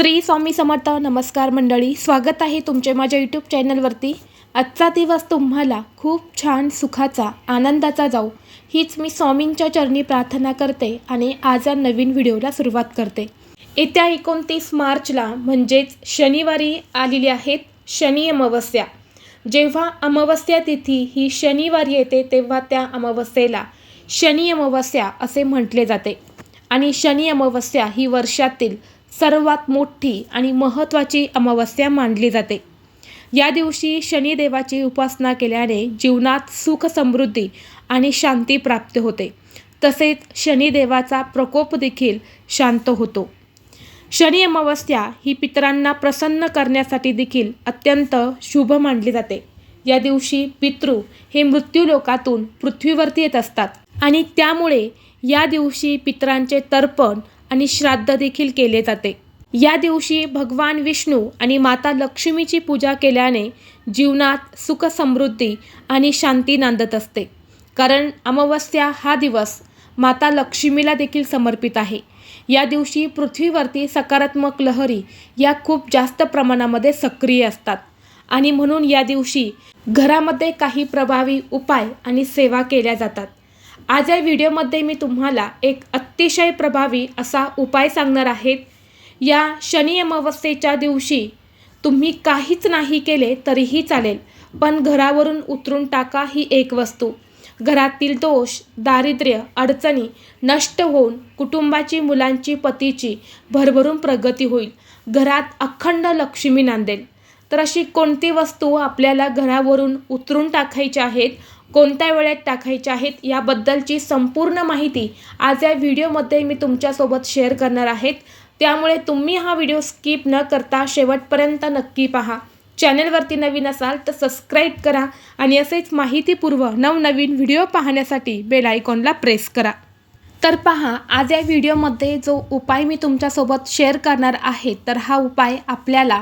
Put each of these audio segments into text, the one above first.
श्री स्वामी समर्थ नमस्कार मंडळी स्वागत आहे तुमचे माझ्या यूट्यूब चॅनलवरती आजचा दिवस तुम्हाला खूप छान सुखाचा आनंदाचा जाऊ. हीच मी स्वामींच्या चरणी प्रार्थना करते आणि आज या नवीन व्हिडिओला सुरुवात करते. येत्या एकोणतीस मार्चला म्हणजेच शनिवारी आलेली आहेत शनी अमावस्या. जेव्हा अमावस्या तिथी ही शनिवारी येते तेव्हा त्या अमावस्येला शनी अमावस्या असे म्हटले जाते. आणि शनी अमावस्या ही वर्षातील सर्वात मोठी आणि महत्त्वाची अमावस्या मानली जाते. या दिवशी शनिदेवाची उपासना केल्याने जीवनात सुख समृद्धी आणि शांती प्राप्त होते. तसेच शनिदेवाचा प्रकोप देखील शांत होतो. शनी अमावस्या ही पितरांना प्रसन्न करण्यासाठी देखील अत्यंत शुभ मानली जाते. या दिवशी पितृ हे मृत्यूलोकातून पृथ्वीवरती येत असतात आणि त्यामुळे या दिवशी पितरांचे तर्पण आणि श्राद्ध देखील केले जाते. या दिवशी भगवान विष्णू आणि माता लक्ष्मीची पूजा केल्याने जीवनात सुख समृद्धी आणि शांती नांदत असते. कारण अमावस्या हा दिवस माता लक्ष्मीला देखील समर्पित आहे. या दिवशी पृथ्वीवरती सकारात्मक लहरी या खूप जास्त प्रमाणामध्ये सक्रिय असतात आणि म्हणून या दिवशी घरामध्ये काही प्रभावी उपाय आणि सेवा केल्या जातात. आज या व्हिडिओमध्ये मी तुम्हाला एक अतिशय प्रभावी असा उपाय सांगणार आहेत या शनी अमावस्येच्या दिवशी तुम्ही काहीच नाही केले तरीही चालेल पण घरावरून उतरून टाका ही एक वस्तू. घरातील दोष दारिद्र्य अडचणी नष्ट होऊन कुटुंबाची मुलांची पतीची भरभरून प्रगती होईल. घरात अखंड लक्ष्मी नांदेल. तर अशी कोणती वस्तू आपल्याला घरावरून उतरून टाकायची आहेत कोणत्या वेळेत टाकायच्या आहेत याबद्दलची संपूर्ण माहिती आज या व्हिडिओमध्ये मी तुमच्यासोबत शेअर करणार आहेत. त्यामुळे तुम्ही हा व्हिडिओ स्किप न करता शेवटपर्यंत नक्की पहा. चॅनलवरती नवीन असाल तर सबस्क्राईब करा आणि असेच माहितीपूर्व नवनवीन व्हिडिओ पाहण्यासाठी बेल आयकॉनला प्रेस करा. तर पहा आज या व्हिडिओमध्ये जो उपाय मी तुमच्यासोबत शेअर करणार आहे तर हा उपाय आपल्याला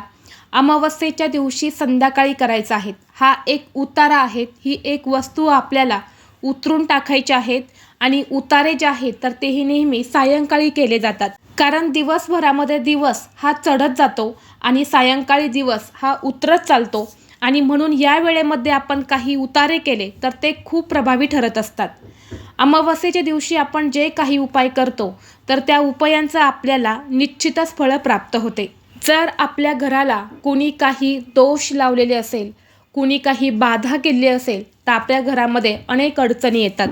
अमावस्येच्या दिवशी संध्याकाळी करायचा आहेत हा एक उतारा आहे. ही एक वस्तू आपल्याला उतरून टाकायच्या आहेत आणि उतारे जे आहेत तर तेही नेहमी सायंकाळी केले जातात. कारण दिवसभरामध्ये दिवस हा चढत जातो आणि सायंकाळी दिवस हा उतरत चालतो आणि म्हणून या वेळेमध्ये आपण काही उतारे केले तर ते खूप प्रभावी ठरत असतात. अमावस्येच्या दिवशी आपण जे काही उपाय करतो तर त्या उपायांचं आपल्याला निश्चितच फळं प्राप्त होते. जर आपल्या घराला कुणी काही दोष लावलेले असेल कुणी काही बाधा केली असेल तर आपल्या घरामध्ये अनेक अडचणी येतात.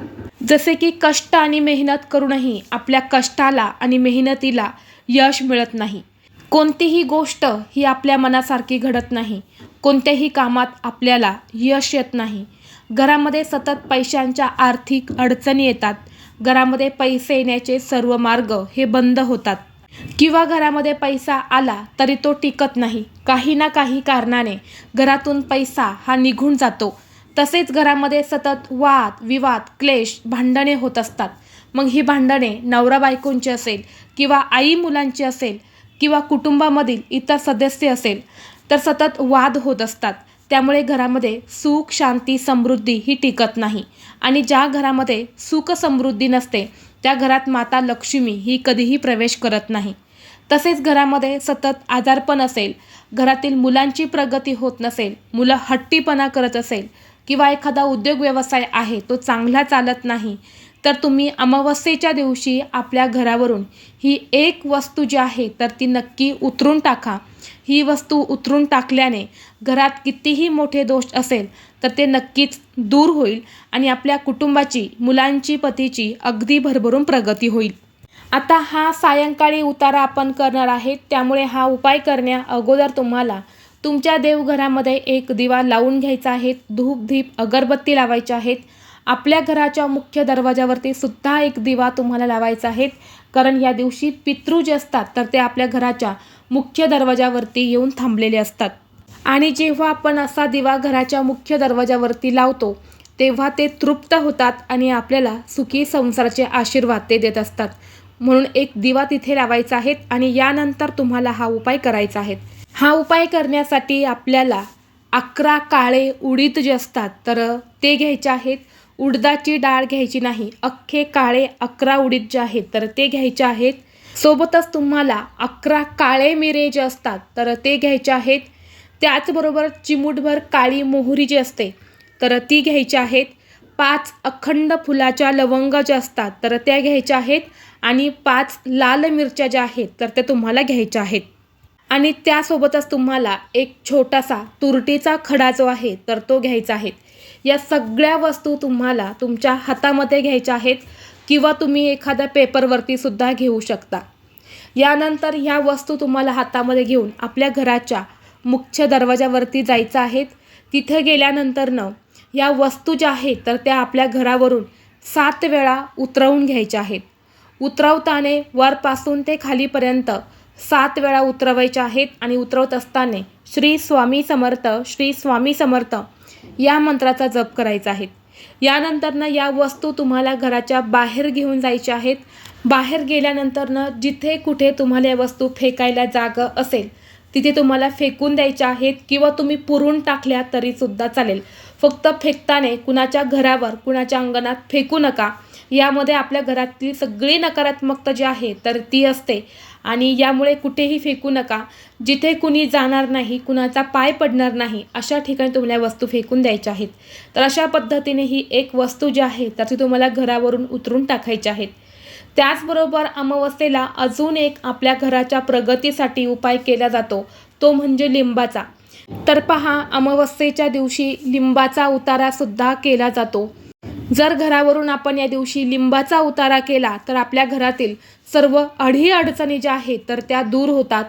जसे की कष्ट आणि मेहनत करूनही आपल्या कष्टाला आणि मेहनतीला यश मिळत नाही. कोणतीही गोष्ट ही आपल्या मनासारखी घडत नाही. कोणत्याही कामात आपल्याला यश येत नाही. घरामध्ये सतत पैशांच्या आर्थिक अडचणी येतात. घरामध्ये पैसे येण्याचे सर्व मार्ग हे बंद होतात. किंवा घरामध्ये पैसा आला तरी तो टिकत नाही. काही ना काही कारणाने घरातून पैसा हा निघून जातो. तसेच घरामध्ये सतत वाद विवाद क्लेश भांडणे होत असतात. मग ही भांडणे नवरा बायकोंची असेल किंवा आई मुलांची असेल किंवा कुटुंबामधील इतर सदस्य असेल तर सतत वाद होत असतात. त्यामुळे घरामध्ये सुख शांती समृद्धी ही टिकत नाही. आणि ज्या घरामध्ये सुख समृद्धी नसते त्या घरात माता लक्ष्मी ही कधीही प्रवेश करत नाही. तसेच घरामध्ये सतत आजारपण असेल घरातील मुलांची प्रगती होत नसेल मुलं हट्टीपणा करत असेल किंवा एखादा उद्योग व्यवसाय आहे तो चांगला चालत नाही तर तुम्ही अमावस्येच्या दिवशी आपल्या घरावरून ही एक वस्तू जी आहे तर ती नक्की उतरून टाका. ही वस्तू उतरून टाकल्याने घरात कितीही मोठे दोष असेल तर ते नक्कीच दूर होईल आणि आपल्या कुटुंबाची मुलांची पतीची अगदी भरभरून प्रगती होईल. आता हा सायंकाळी उतारा आपण करणार आहेत. त्यामुळे हा उपाय करण्या अगोदर तुम्हाला तुमच्या देवघरामध्ये एक दिवा लावून घ्यायचा आहे. धूप धीप अगरबत्ती लावायची आहेत. आपल्या घराच्या मुख्य दरवाजावरती सुद्धा एक दिवा तुम्हाला लावायचा आहे. कारण या दिवशी पितृ जे असतात तर ते आपल्या घराच्या मुख्य दरवाजावरती येऊन थांबलेले असतात. आणि जेव्हा आपण असा दिवा घराच्या मुख्य दरवाजावरती लावतो तेव्हा ते तृप्त होतात आणि आपल्याला सुखी संसाराचे आशीर्वाद ते देत असतात. म्हणून एक दिवा तिथे लावायचा आहे आणि यानंतर तुम्हाला हा उपाय करायचा आहे. हा उपाय करण्यासाठी आपल्याला अकरा काळे उडीद जे असतात तर ते घ्यायचे आहेत. उडदाची डाळ घ्यायची नाही. अख्खे काळे अकरा उडीद जे आहेत तर ते घ्यायचे आहेत. सोबतच तुम्हाला अकरा काळे मिरे जे असतात तर ते घ्यायचे आहेत. त्याचबरोबर चिमूटभर काळी मोहरी जी असते तर ती घ्यायची आहेत. पाच अखंड फुलाच्या लवंग ज्या असतात तर त्या घ्यायच्या आहेत. आणि पाच लाल मिरच्या ज्या आहेत तर त्या तुम्हाला घ्यायच्या आहेत. आणि त्यासोबतच तुम्हाला एक छोटासा तुरटीचा खडा जो आहे तर तो घ्यायचा आहे. या सगळ्या वस्तू तुम्हाला तुमच्या हातामध्ये घ्यायच्या आहेत किंवा तुम्ही एखाद्या पेपरवरती सुद्धा घेऊ शकता. यानंतर ह्या वस्तू तुम्हाला हातामध्ये घेऊन आपल्या घराच्या मुख्य दरवाजावरती जायचं आहेत. तिथे गेल्यानंतरनं या वस्तू ज्या आहेत तर त्या आपल्या घरावरून सात वेळा उतरवून घ्यायच्या आहेत. उतरवताने वरपासून ते खालीपर्यंत सात वेळा उतरवायच्या आहेत आणि उतरवत असताना श्री स्वामी समर्थ श्री स्वामी समर्थ या मंत्राचा जप करायचा आहे. यानंतरनं या वस्तू तुम्हाला घराच्या बाहेर घेऊन जायच्या आहेत. बाहेर गेल्यानंतरनं जिथे कुठे तुम्हाला या वस्तू फेकायला जागा असेल तिथे तुम्हाला फेकून द्यायच्या आहेत किंवा तुम्ही पुरून टाकल्या तरीसुद्धा चालेल. फक्त फेकताना कुणाच्या घरावर कुणाच्या अंगणात फेकू नका. यामध्ये आपल्या घरातली सगळी नकारात्मकता जी आहे तर ती असते. आणि यामुळे कुठेही फेकू नका. जिथे कुणी जाणार नाही कुणाचा पाय पडणार नाही अशा ठिकाणी तुम्हाला वस्तू फेकून द्यायच्या आहेत. तर अशा पद्धतीने ही एक वस्तू जी आहे तर ती तुम्हाला घरावरून उतरून टाकायची आहेत. त्याचबरोबर अमावस्येला अजून एक आपल्या घराच्या प्रगतीसाठी उपाय केला जातो. तो म्हणजे लिंबाचा. तर पहा अमावस्येच्या दिवशी लिंबाचा उतारासुद्धा केला जातो. जर घरावरून आपण या दिवशी लिंबाचा उतारा केला तर आपल्या घरातील सर्व अडी अडचणी ज्या आहेत तर त्या दूर होतात.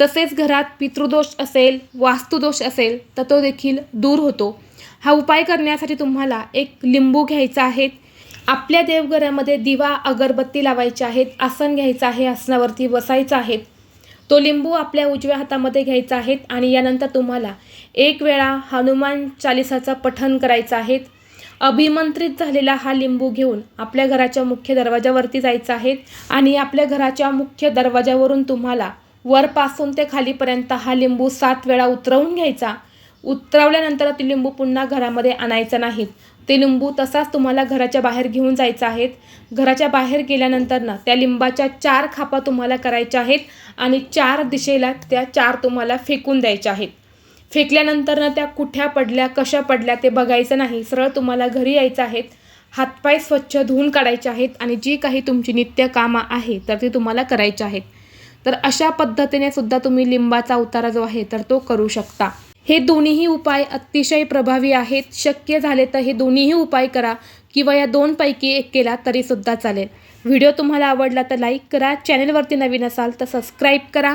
तसेच घरात पितृदोष असेल वास्तुदोष असेल तर तो देखील दूर होतो. हा उपाय करण्यासाठी तुम्हाला एक लिंबू घ्यायचा आहे. आपल्या देवघरामध्ये दिवा अगरबत्ती लावायची आहेत आसन घ्यायचं आहे आसनावरती बसायचं आहे. तो लिंबू आपल्या उजव्या हातामध्ये घ्यायचा आहे आणि यानंतर तुम्हाला एक वेळा हनुमान चालिसाचं पठण करायचं आहे. अभिमंत्रित झालेला हा लिंबू घेऊन आपल्या घराच्या मुख्य दरवाजावरती जायचं आहे आणि आपल्या घराच्या मुख्य दरवाजावरून तुम्हाला वरपासून ते खालीपर्यंत हा लिंबू सात वेळा उतरवून घ्यायचा. उतरवल्यानंतर ते लिंबू पुन्हा घरामध्ये आणायचा नाहीत ते लिंबू तसाच तुम्हाला घराच्या बाहेर घेऊन जायचं आहेत घराच्या बाहेर गेल्यानंतर ना त्या लिंबाच्या चार खापा तुम्हाला करायच्या आहेत आणि चार दिशेला त्या चार तुम्हाला फेकून द्यायच्या आहेत. फेकल्यानंतर ना त्या कुठ्या पडल्या कशा पडल्या ते बघायचं नाही. सरळ तुम्हाला घरी यायचं आहेत हातपाय स्वच्छ धुवून काढायचे आहेत आणि जी काही तुमची नित्य कामं आहे तर ती तुम्हाला करायची आहेत. तर अशा पद्धतीने सुद्धा तुम्ही लिंबाचा उतारा जो आहे तर तो करू शकता. हे दोन्हीही उपाय अतिशय प्रभावी आहेत. शक्य झाले तर हे दोन्हीही उपाय करा किंवा या दोनपैकी एक केला तरीसुद्धा चालेल. व्हिडिओ तुम्हाला आवडला तर लाईक करा. चॅनलवरती नवीन असाल तर सबस्क्राईब करा.